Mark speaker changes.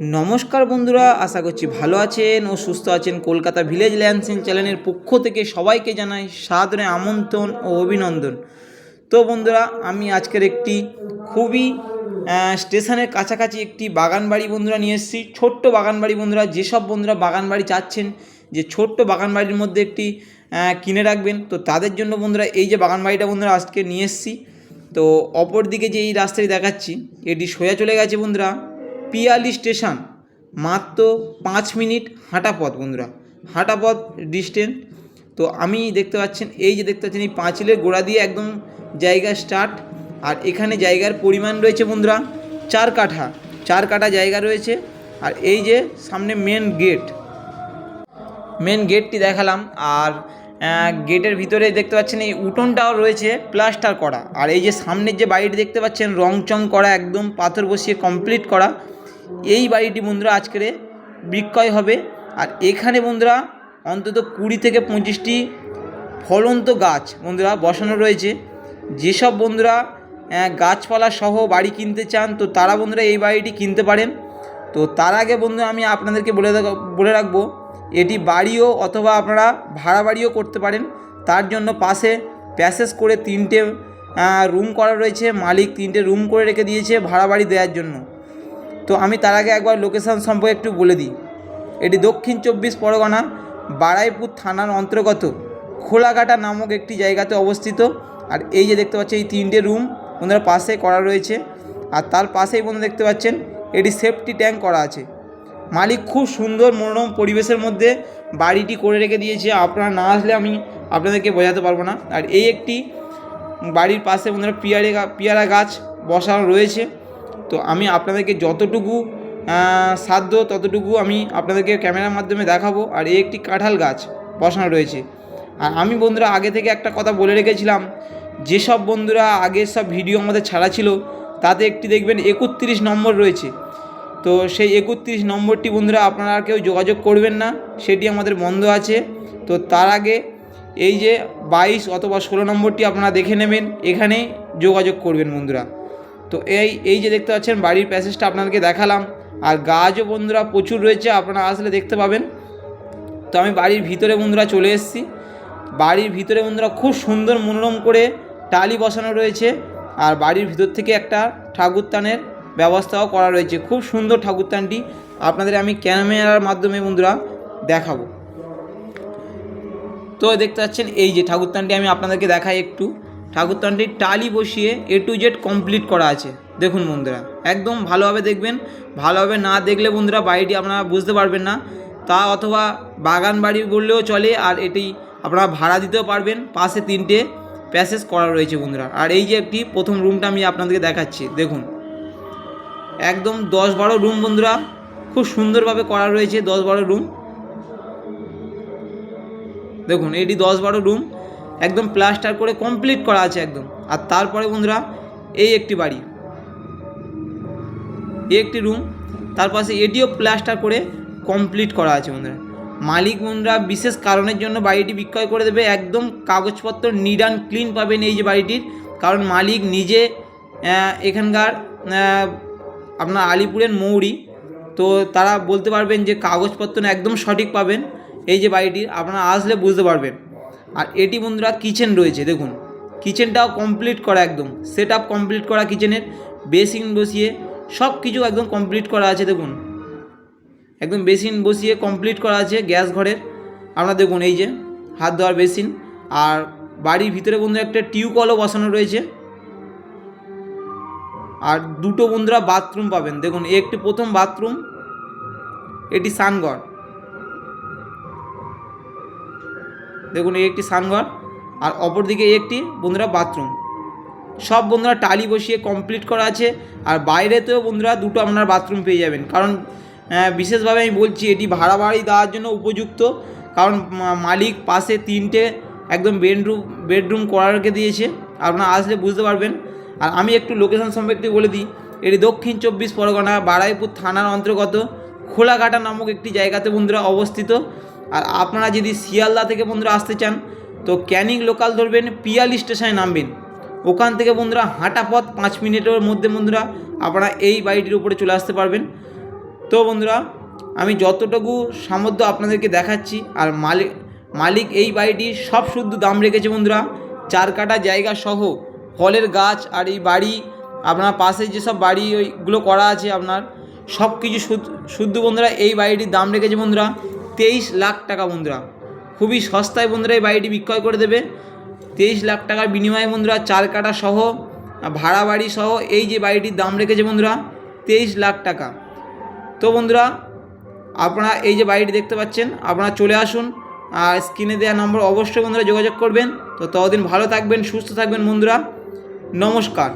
Speaker 1: নমস্কার বন্ধুরা, আশা করছি ভালো আছেন ও সুস্থ আছেন কলকাতা ভিলেজ ল্যান্সিং চ্যানেলের পক্ষ থেকে সবাইকে জানাই সাদরে আমন্ত্রণ ও অভিনন্দন। তো বন্ধুরা, আমি আজকের একটি খুবই স্টেশনের কাছাকাছি একটি বাগান বাড়ি বন্ধুরা নিয়ে এসেছি। ছোট্ট বাগান বাড়ি বন্ধুরা, যেসব বন্ধুরা বাগান বাড়ি চাচ্ছেন, যে ছোট্ট বাগান বাড়ির মধ্যে একটি কিনে রাখবেন, তো তাদের জন্য বন্ধুরা এই যে বাগান বাড়িটা বন্ধুরা আজকে নিয়ে এসেছি। তো অপর দিকে যে এই রাস্তাটি দেখাচ্ছি, এটি সোজা চলে গেছে বন্ধুরা। পিয়ালি স্টেশন। মাত্র পাঁচ মিনিট হাঁটা পথ বন্ধুরা। হাঁটা পথ ডিস্টেন্স তো আমি দেখতে পাচ্ছেন, এই যে দেখতে পাচ্ছেন, এই পাঁচিলের গোড়া দিয়ে একদম জায়গা স্টার্ট আর এখানে জায়গার পরিমাণ রয়েছে বন্ধুরা চার কাঠা। চার কাঠা জায়গা রয়েছে। আর এই যে সামনে মেন গেট মেন গেটটি দেখালাম। আর গেটের ভিতরে দেখতে পাচ্ছেন, এই উঠোনটাও রয়েছে প্লাস্টার করা। আর এই যে সামনের যে বাড়িটি দেখতে পাচ্ছেন রং চং করা, একদম পাথর বসিয়ে কমপ্লিট করা। এই বাড়িটি বন্ধুরা আজকের বিক্রয় হবে। আর এখানে বন্ধুরা অন্তত কুড়ি থেকে পঁচিশটি ফলন্ত গাছ বন্ধুরা বসানো রয়েছে। যেসব বন্ধুরা গাছপালা সহ বাড়ি কিনতে চান, তো তারা বন্ধুরা এই বাড়িটি কিনতে পারেন। তো তার আগে বন্ধু আমি আপনাদেরকে বলে বলে রাখব, এটি বাড়িও অথবা আপনারা ভাড়া বাড়িও করতে পারেন। তার জন্য পাশে প্যাসেজ করে তিনটে রুম করা রয়েছে। মালিক তিনটে রুম করে রেখে দিয়েছে ভাড়া বাড়ি দেওয়ার জন্য। তো আমি তার আগে একবার লোকেশান সম্পর্কে একটু বলে দিই। এটি দক্ষিণ চব্বিশ পরগনা, বারাইপুর থানার অন্তর্গত। খোলাঘাটা নামক একটি জায়গাতে অবস্থিত। আর এই যে দেখতে পাচ্ছেন, এই তিনটে রুম বন্ধুরা পাশে করা রয়েছে। আর তার পাশেই বন্ধু দেখতে পাচ্ছেন, এটি সেফটি ট্যাঙ্ক করা আছে। মালিক খুব সুন্দর মনোরম পরিবেশের মধ্যে বাড়িটি করে রেখে দিয়েছে। আপনারা না আসলে আমি আপনাদেরকে বোঝাতে পারব না। আর এই একটি বাড়ির পাশে বন্ধুরা পিয়ারে পিয়ারা গাছ বসানো রয়েছে। তো আমি আপনাদেরকে যতটুকু সাধ্য ততটুকু আমি আপনাদেরকে ক্যামেরার মাধ্যমে দেখাবো। আর এই একটি কাঁঠাল গাছ বসানো রয়েছে। আর আমি বন্ধুরা আগে থেকে একটা কথা বলে রেখেছিলাম, যেসব বন্ধুরা আগের সব ভিডিও আমাদের ছাড়া ছিল, তাতে একটি দেখবেন একত্রিশ নম্বর রয়েছে। তো সেই একত্রিশ নম্বরটি বন্ধুরা আপনারা কেউ যোগাযোগ করবেন না, সেটি আমাদের বন্ধ আছে। তো তার আগে এই যে বাইশ অথবা ষোলো নম্বরটি আপনারা দেখে নেবেন এখানে যোগাযোগ করবেন বন্ধুরা। তো এই এই যে দেখতে পাচ্ছেন বাড়ির প্যাসেজটা আপনাদেরকে দেখালাম। আর গাছও বন্ধুরা প্রচুর রয়েছে, আপনারা আসলে দেখতে পাবেন। তো আমি বাড়ির ভিতরে বন্ধুরা চলে এসেছি। বাড়ির ভিতরে বন্ধুরা খুব সুন্দর মনোরম করে টালি বসানো রয়েছে। আর বাড়ির ভিতর থেকে একটা ঠাকুরতানের ব্যবস্থাও করা রয়েছে। খুব সুন্দর ঠাকুরতানটি আপনাদের আমি ক্যামেরার মাধ্যমে বন্ধুরা দেখাবো। তো দেখতে পাচ্ছেন, এই যে ঠাকুরতানটি আমি আপনাদেরকে দেখাই একটু। ঠাকুরতানটি টালি বসিয়ে এ টু জেড কমপ্লিট করা আছে। দেখুন বন্ধুরা, একদম ভালোভাবে দেখবেন। ভালোভাবে না দেখলে বন্ধুরা বাড়িটি আপনারা বুঝতে পারবেন না। তা অথবা বাগান বাড়ি বললেও চলে আর এটি আপনারা ভাড়া দিতেও পারবেন। পাশে তিনটে প্যাসেজ করা রয়েছে বন্ধুরা। আর এই যে একটি প্রথম রুমটা আমি আপনাদেরকে দেখাচ্ছি, দেখুন। একদম দশ বারো রুম বন্ধুরা, খুব সুন্দরভাবে করা রয়েছে দশ বারো রুম দেখুন, এটি দশ বারো রুম একদম প্লাস্টার করে কমপ্লিট করা আছে একদম। আর তারপরে বন্ধুরা, এই একটি বাড়ি। এই একটি রুম তার পাশে এটিও প্লাস্টার করে কমপ্লিট করা আছে বন্ধুরা। মালিক বন্ধুরা, বিশেষ কারণের জন্য বাড়িটি বিক্রয় করে দেবে। একদম কাগজপত্র নিডান ক্লিন পাবেন এই যে বাড়িটির। কারণ মালিক নিজে এখানকার আপনার আলিপুরের মৌরি। তো তারা বলতে পারবেন যে কাগজপত্র একদম সঠিক পাবেন এই যে বাড়িটির। আপনারা আসলে বুঝতে পারবেন। আর এটি বন্ধুরা কিচেন রয়েছে, দেখুন। কিচেনটাও কমপ্লিট করা একদম। সেট আপ কমপ্লিট করা কিচেনের বেসিন বসিয়ে সব কিছু একদম কমপ্লিট করা আছে, দেখুন। একদম বেসিন বসিয়ে কমপ্লিট করা আছে গ্যাস ঘরের। আপনারা দেখুন এই যে, হাত ধোয়ার বেসিন আর বাড়ির ভিতরে বন্ধু একটা টিউবকলও বসানো রয়েছে। আর দুটো বন্ধুরা বাথরুম পাবেন। দেখুন, একটি প্রথম বাথরুম এটি সানঘর। দেখুন, এই একটি সানঘর, আর অপরদিকে একটি বন্ধুরা বাথরুম। সব বন্ধুরা টালি বসিয়ে কমপ্লিট করা আছে, আর বাইরেতেও বন্ধুরা দুটো আপনার বাথরুম পেয়ে যাবেন। কারণ বিশেষভাবে আমি বলছি, এটি ভাড়া বাড়ি দেওয়ার জন্য উপযুক্ত। কারণ মালিক পাশে তিনটে একদম বেডরুম বেডরুম করা রেখে দিয়েছে। আপনারা আসলে বুঝতে পারবেন। আর আমি একটু লোকেশন সম্পর্কে বলে দিই, এটি দক্ষিণ চব্বিশ পরগনা, বারাইপুর থানার অন্তর্গত খোলাঘাটা নামক একটি জায়গাতে বন্ধুরা অবস্থিত। আর আপনারা যদি শিয়ালদা থেকে বন্ধুরা আসতে চান, তো ক্যানিং লোকাল ধরবেন, পিয়ালি স্টেশনে নামবেন। ওখান থেকে বন্ধুরা হাঁটা পথ পাঁচ মিনিটের মধ্যে বন্ধুরা আপনারা এই বাড়িটির উপরে চলে আসতে পারবেন। তো বন্ধুরা, আমি যতটুকু সামর্থ্য আপনাদেরকে দেখাচ্ছি, আর মালিক মালিক এই বাড়িটির সব শুদ্ধ দাম রেখেছে বন্ধুরা। চার কাটা জায়গা সহ ফলের গাছ আর এই বাড়ি, আপনার পাশে যেসব বাড়ি ওইগুলো করা আছে আপনার সব কিছু শুদ্ধ বন্ধুরা এই বাড়িটির দাম রেখেছে বন্ধুরা। তেইশ লাখ টাকা বন্ধুরা খুবই সস্তায় বন্ধুরা এই বাড়িটি বিক্রয় করে দেবে। তেইশ লাখ টাকার বিনিময়ে বন্ধুরা চার কাটা সহ, ভাড়া বাড়ি সহ এই যে বাড়িটির দাম রেখেছে বন্ধুরা তেইশ লাখ টাকা। তো বন্ধুরা, আপনারা এই যে বাড়িটি দেখতে পাচ্ছেন, আপনারা চলে আসুন। আর স্ক্রিনে দেওয়া নম্বর অবশ্যই বন্ধুরা যোগাযোগ করবেন। তো ততদিন ভালো থাকবেন, সুস্থ থাকবেন বন্ধুরা। নমস্কার।